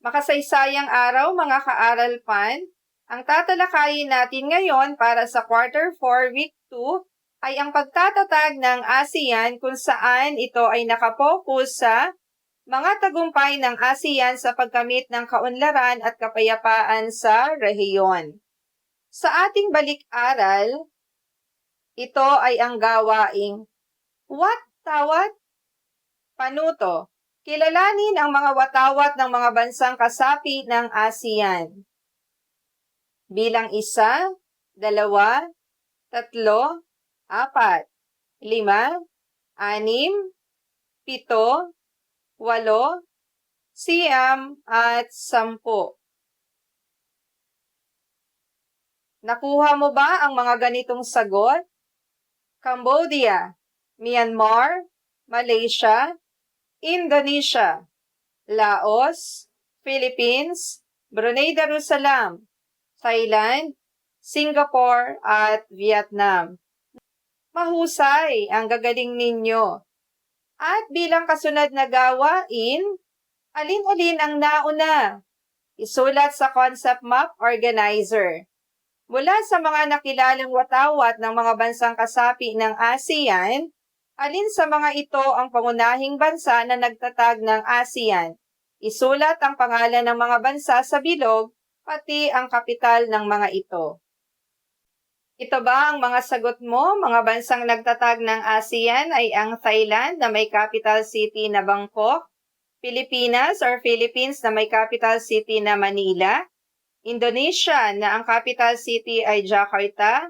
Makasaysayang araw mga kaaral pan, ang tatalakayin natin ngayon para sa quarter 4 week 2 ay ang pagtatatag ng ASEAN kung saan ito ay nakapokus sa mga tagumpay ng ASEAN sa pagkamit ng kaunlaran at kapayapaan sa rehiyon. Sa ating balik-aral, ito ay ang gawaing What Tawat? Panuto. Kilalanin ang mga watawat ng mga bansang kasapi ng ASEAN. Bilang isa, dalawa, tatlo, apat, lima, anim, pito, walo, siyam, at sampu. Nakuha mo ba ang mga ganitong sagot? Cambodia, Myanmar, Malaysia, Indonesia, Laos, Philippines, Brunei Darussalam, Thailand, Singapore, at Vietnam. Mahusay ang gagaling ninyo. At bilang kasunod na gawain, alin-alin ang nauna? Isulat sa concept map organizer. Mula sa mga nakilalang watawat ng mga bansang kasapi ng ASEAN, alin sa mga ito ang pangunahing bansa na nagtatag ng ASEAN? Isulat ang pangalan ng mga bansa sa bilog, pati ang kapital ng mga ito. Ito ba ang mga sagot mo? Mga bansang nagtatag ng ASEAN ay ang Thailand na may capital city na Bangkok, Pilipinas or Philippines na may capital city na Manila, Indonesia na ang capital city ay Jakarta,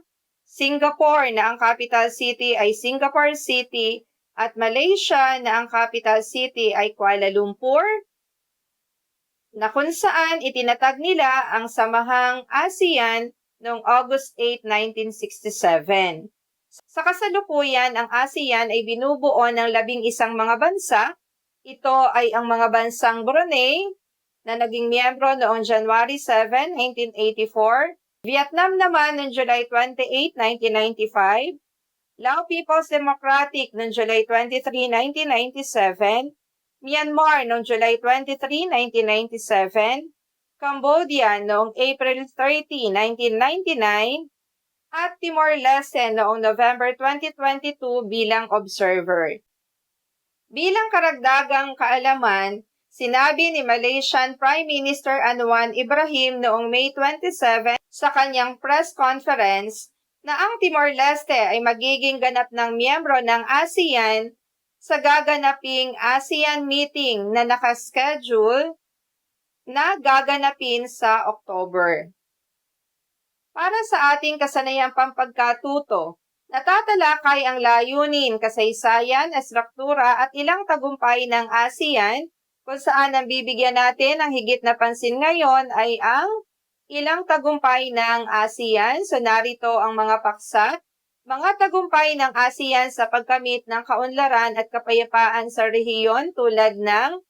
Singapore na ang capital city ay Singapore City, at Malaysia na ang capital city ay Kuala Lumpur, na kung saan itinatag nila ang samahang ASEAN noong August 8, 1967. Sa kasalukuyan, ang ASEAN ay binubuo ng labing isang mga bansa. Ito ay ang mga bansang Brunei, na naging miyembro noong January 7, 1984, Vietnam naman noong July 28, 1995, Lao People's Democratic noong July 23, 1997, Myanmar noong July 23, 1997, Cambodia noong April 30, 1999, at Timor-Leste noong November 2022 bilang observer. Bilang karagdagang kaalaman, Sinabi ni Malaysian Prime Minister Anwar Ibrahim noong May 27 sa kanyang press conference na ang Timor-Leste ay magiging ganap ng miyembro ng ASEAN sa gaganaping ASEAN meeting na nakaschedule na gaganapin sa October. Para sa ating kasanayang pampagkatuto, natatalakay ang layunin, kasaysayan, estruktura at ilang tagumpay ng ASEAN kung saan ang bibigyan natin ng higit na pansin ngayon ay ang ilang tagumpay ng ASEAN. So narito ang mga paksa. Mga tagumpay ng ASEAN sa pagkamit ng kaunlaran at kapayapaan sa rehiyon tulad ng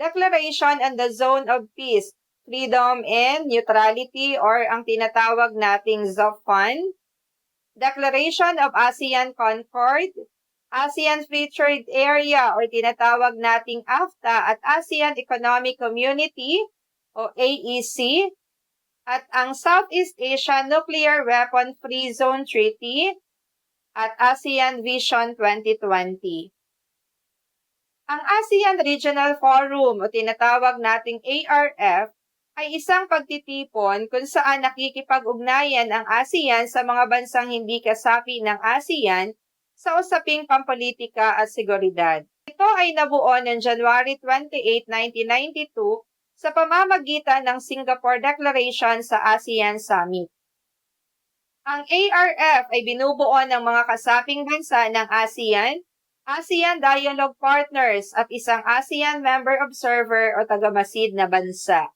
Declaration on the Zone of Peace, Freedom and Neutrality or ang tinatawag nating ZOFAN, Declaration of ASEAN Concord, ASEAN Free Trade Area or tinatawag nating AFTA at ASEAN Economic Community o AEC at ang Southeast Asia Nuclear Weapon Free Zone Treaty at ASEAN Vision 2020. Ang ASEAN Regional Forum o tinatawag nating ARF ay isang pagtitipon kung saan nakikipag-ugnayan ang ASEAN sa mga bansang hindi kasapi ng ASEAN sa usaping pampolitika at seguridad. Ito ay nabuo noong January 28, 1992 sa pamamagitan ng Singapore Declaration sa ASEAN Summit. Ang ARF ay binubuo ng mga kasaping bansa ng ASEAN, ASEAN Dialogue Partners at isang ASEAN Member Observer o tagamasid na bansa.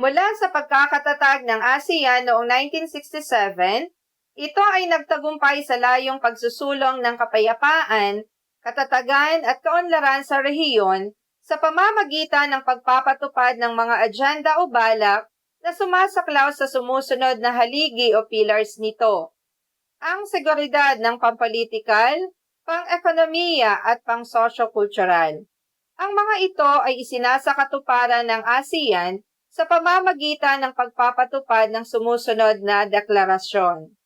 Mula sa pagkakatatag ng ASEAN noong 1967, ito ay nagtagumpay sa layong pagsusulong ng kapayapaan, katatagan at kaunlaran sa rehiyon sa pamamagitan ng pagpapatupad ng mga agenda o balak na sumasaklaw sa sumusunod na haligi o pillars nito. Ang seguridad ng pampolitikal, pang-ekonomiya at pang-sosyo-kultural. Ang mga ito ay isinasakatuparan ng ASEAN sa pamamagitan ng pagpapatupad ng sumusunod na deklarasyon.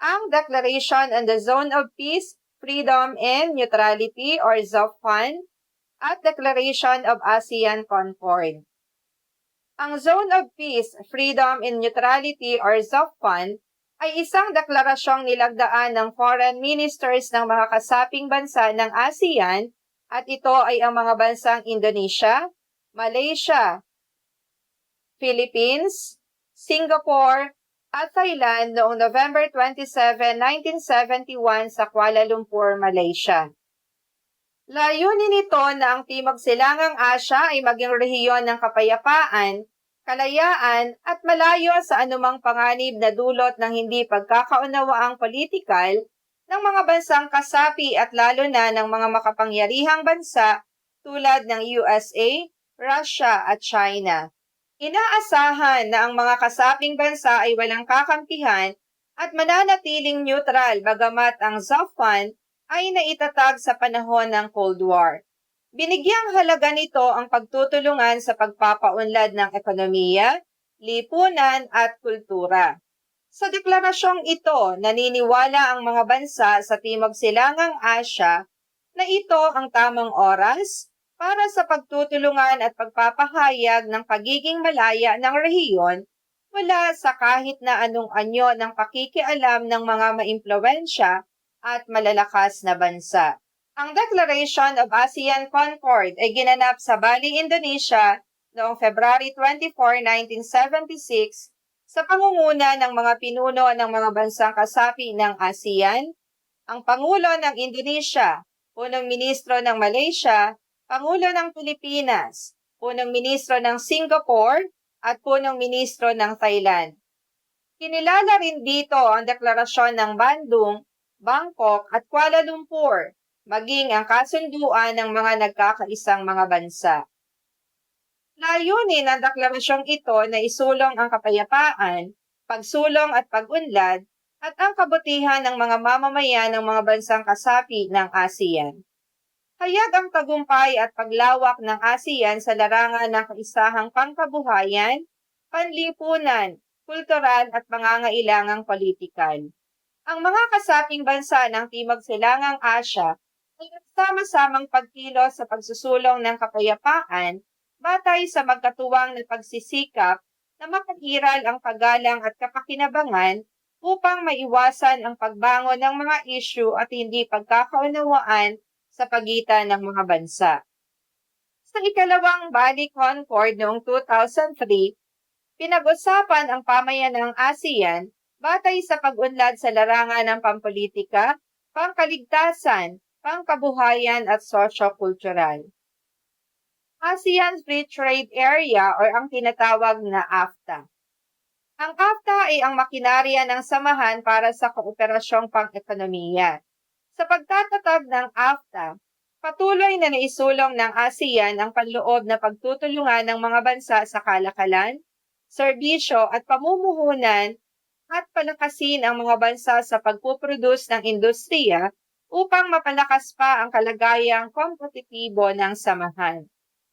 Ang Declaration on the Zone of Peace, Freedom and Neutrality or ZOFAN at Declaration of ASEAN Concord. Ang Zone of Peace, Freedom and Neutrality or ZOFAN ay isang deklarasyong nilagdaan ng foreign ministers ng mga kasaping bansa ng ASEAN at ito ay ang mga bansang Indonesia, Malaysia, Philippines, Singapore, at Thailand noong November 27, 1971 sa Kuala Lumpur, Malaysia. Layunin nito na ang Timog Silangang Asya ay maging rehiyon ng kapayapaan, kalayaan at malayo sa anumang panganib na dulot ng hindi pagkakaunawaang politikal ng mga bansang kasapi at lalo na ng mga makapangyarihang bansa tulad ng USA, Russia at China. Inaasahan na ang mga kasaping bansa ay walang kakampihan at mananatiling neutral bagamat ang ZOFAN ay naitatag sa panahon ng Cold War. Binigyang halaga nito ang pagtutulungan sa pagpapaunlad ng ekonomiya, lipunan at kultura. Sa deklarasyong ito, naniniwala ang mga bansa sa Timog Silangang Asya na ito ang tamang oras para sa pagtutulungan at pagpapahayag ng pagiging malaya ng rehiyon mula sa kahit na anong anyo ng pakikialam ng mga maimpluwensya at malalakas na bansa. Ang Declaration of ASEAN Concord ay ginanap sa Bali, Indonesia noong February 24, 1976 sa pangunguna ng mga pinuno ng mga bansang kasapi ng ASEAN, ang Pangulo ng Indonesia, Punong Ministro ng Malaysia, Pangulo ng Pilipinas, Punong Ministro ng Singapore, at Punong Ministro ng Thailand. Kinilala rin dito ang deklarasyon ng Bandung, Bangkok at Kuala Lumpur, maging ang kasunduan ng mga nagkakaisang mga bansa. Layunin ng deklarasyong ito na isulong ang kapayapaan, pagsulong at pagunlad at ang kabutihan ng mga mamamayan ng mga bansang kasapi ng ASEAN. Hayag ang tagumpay at paglawak ng ASEAN sa larangan ng kaisahang pangkabuhayan, panlipunan, kultural at pangangailangang politikal. Ang mga kasaping bansa ng Timog Silangang Asya ay nagsama-samang pagkilos sa pagsusulong ng kapayapaan batay sa magkatuwang na pagsisikap na makahiral ang paggalang at kapakinabangan upang maiwasan ang pagbangon ng mga issue at hindi pagkakaunawaan sa pagitan ng mga bansa. Sa ikalawang Bali Concord noong 2003, pinag-usapan ang pamayan ng ASEAN batay sa pag-unlad sa larangan ng pampolitika, pangkaligtasan, pangkabuhayan at sosyo-kultural. ASEAN Free Trade Area or ang tinatawag na AFTA. Ang AFTA ay ang makinarya ng samahan para sa kooperasyong pang-ekonomiya. Sa pagtatatag ng AFTA, patuloy na naisulong ng ASEAN ang panloob na pagtutulungan ng mga bansa sa kalakalan, serbisyo at pamumuhunan at palakasin ang mga bansa sa pagpuproduce ng industriya upang mapalakas pa ang kalagayang kompetitibo ng samahan.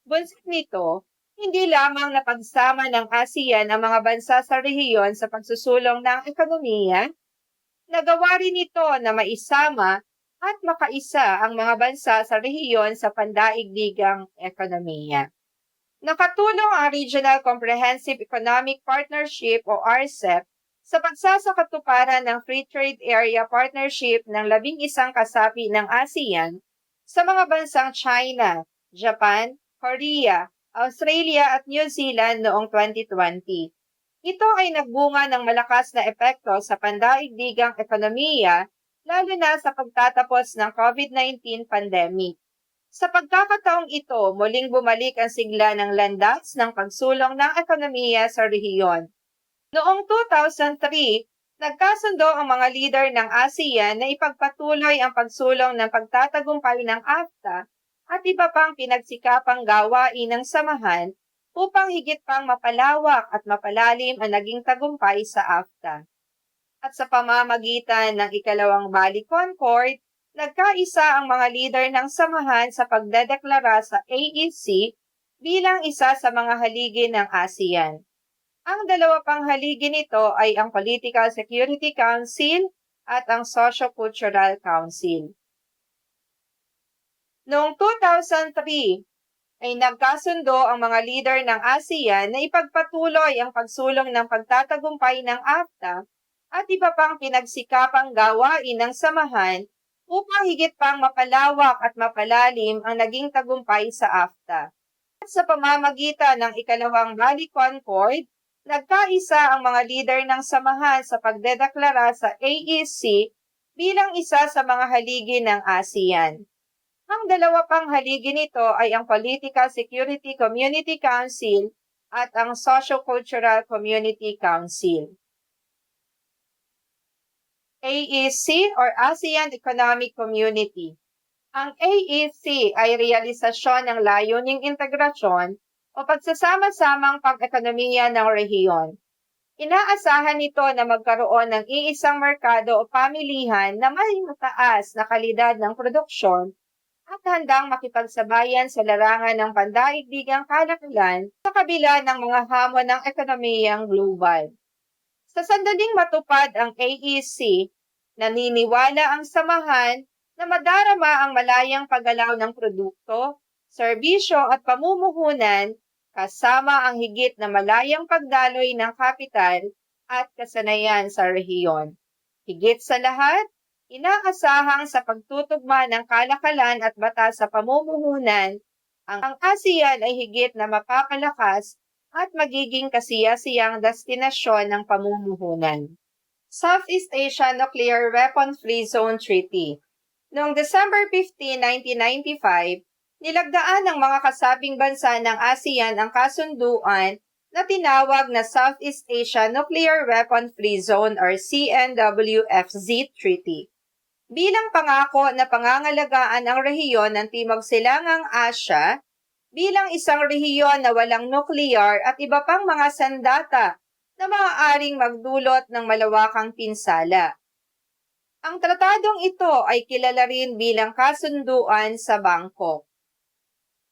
Bunsod nito, hindi lamang napagsama ng ASEAN ang mga bansa sa rehiyon sa pagsusulong ng ekonomiya, nagawa rin ito na maisama at makaisa ang mga bansa sa rehiyon sa pandaigdigang ekonomiya. Nakatulong ang Regional Comprehensive Economic Partnership o RCEP sa pagsasakatuparan ng Free Trade Area Partnership ng labing isang kasapi ng ASEAN sa mga bansang China, Japan, Korea, Australia at New Zealand noong 2020. Ito ay nagbunga ng malakas na epekto sa pandaigdigang ekonomiya lalo na sa pagtatapos ng COVID-19 pandemic. Sa pagkakataong ito, muling bumalik ang sigla ng landas ng pagsulong ng ekonomiya sa rehiyon. Noong 2003, nagkasundo ang mga leader ng ASEAN na ipagpatuloy ang pagsulong ng pagtatagumpay ng AFTA at iba pang pinagsikapang gawain ng samahan upang higit pang mapalawak at mapalalim ang naging tagumpay sa AFTA. At sa pamamagitan ng ikalawang Bali Concord, nagkaisa ang mga leader ng samahan sa pagdedeklara sa AEC bilang isa sa mga haligi ng ASEAN. Ang dalawa pang haligi nito ay ang Political Security Council at ang Socio-Cultural Council. Noong 2003, ay nagkasundo ang mga leader ng ASEAN na ipagpatuloy ang pagsulong ng pagtatagumpay ng AFTA at iba pang pinagsikapang gawain ng samahan upang higit pang mapalawak at mapalalim ang naging tagumpay sa AFTA. At sa pamamagitan ng ikalawang Bali Concord, nagkaisa ang mga leader ng samahan sa pagdedeklara sa AEC bilang isa sa mga haligi ng ASEAN. Ang dalawa pang haligi nito ay ang Political Security Community Council at ang Socio-Cultural Community Council. AEC or ASEAN Economic Community. Ang AEC ay realisasyon ng layuning integrasyon o pagsasama-samang pag-ekonomiya ng rehiyon. Inaasahan nito na magkaroon ng iisang merkado o pamilihan na may mataas na kalidad ng produksyon at handang makipagsabayan sa larangan ng pandaigdigang kalakalan sa kabila ng mga hamon ng ekonomiyang global. Sa sandaling matupad ang AEC, naniniwala ang samahan na madarama ang malayang paggalaw ng produkto, serbisyo at pamumuhunan kasama ang higit na malayang pagdaloy ng kapital at kasanayan sa rehiyon. Higit sa lahat, Inaasahang sa pagtutugma ng kalakalan at batas sa pamumuhunan, ang ASEAN ay higit na mapapalakas at magiging kasiyasiyang destinasyon ng pamumuhunan. Southeast Asia Nuclear Weapon Free Zone Treaty Noong December 15, 1995, nilagdaan ng mga kasabing bansa ng ASEAN ang kasunduan na tinawag na Southeast Asia Nuclear Weapon Free Zone or CNWFZ Treaty bilang pangako na pangangalagaan ang rehiyon ng Timog Silangang Asya bilang isang rehiyon na walang nuklear at iba pang mga sandata na maaaring magdulot ng malawakang pinsala. Ang tratadong ito ay kilala rin bilang kasunduan sa Bangkok.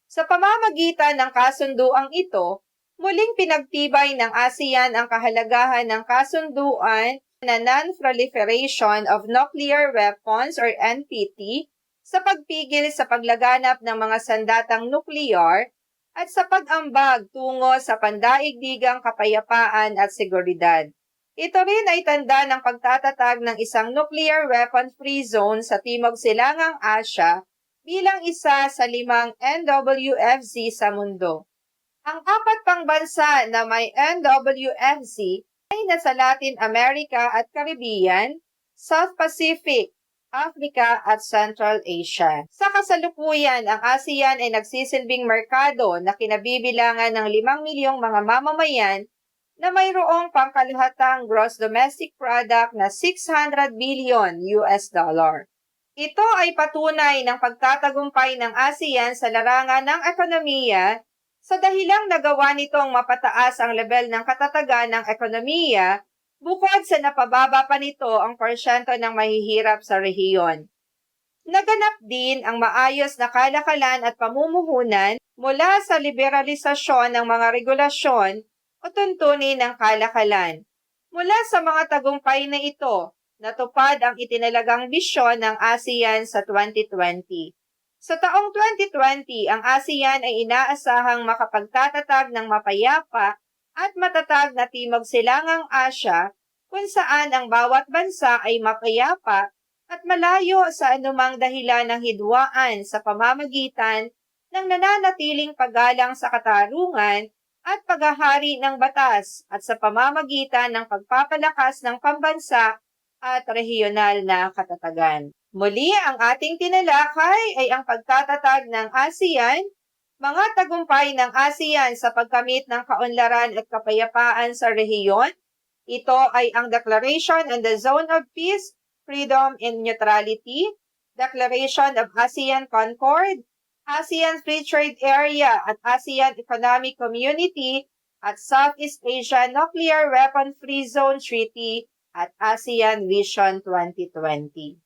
Sa pamamagitan ng kasunduang ito, muling pinagtibay ng ASEAN ang kahalagahan ng kasunduan na Non-Proliferation of Nuclear Weapons or NPT sa pagpigil sa paglaganap ng mga sandatang nuklear at sa pag-ambag tungo sa pandaigdigang kapayapaan at seguridad. Ito rin ay tanda ng pagtatatag ng isang nuclear weapon-free zone sa Timog Silangang Asya bilang isa sa limang NWFZ sa mundo. Ang apat pang bansa na may NWFZ ay nasa Latin America at Caribbean, South Pacific, Africa at Central Asia. Sa kasalukuyan, ang ASEAN ay nagsisilbing merkado na kinabibilangan ng 5 milyong mga mamamayan na mayroong pangkaluhatang gross domestic product na 600 billion US dollar. Ito ay patunay ng pagtatagumpay ng ASEAN sa larangan ng ekonomiya sa dahilang nagawa nitong mapataas ang level ng katatagan ng ekonomiya, bukod sa napababa pa nito ang porsyento ng mahihirap sa rehiyon. Naganap din ang maayos na kalakalan at pamumuhunan mula sa liberalisasyon ng mga regulasyon o tuntunin ng kalakalan. Mula sa mga tagumpay na ito, natupad ang itinalagang bisyon ng ASEAN sa 2020. Sa taong 2020, ang ASEAN ay inaasahang makapagtatatag ng mapayapa at matatag na Timog Silangang Asya kung saan ang bawat bansa ay mapayapa at malayo sa anumang dahilan ng hidwaan sa pamamagitan ng nananatiling paggalang sa katarungan at paghahari ng batas at sa pamamagitan ng pagpapalakas ng pambansa at rehiyonal na katatagan. Muli, ang ating tinalakay ay ang pagtatatag ng ASEAN, mga tagumpay ng ASEAN sa pagkamit ng kaunlaran at kapayapaan sa rehiyon. Ito ay ang Declaration on the Zone of Peace, Freedom and Neutrality, Declaration of ASEAN Concord, ASEAN Free Trade Area at ASEAN Economic Community at Southeast Asia Nuclear Weapon Free Zone Treaty at ASEAN Vision 2020.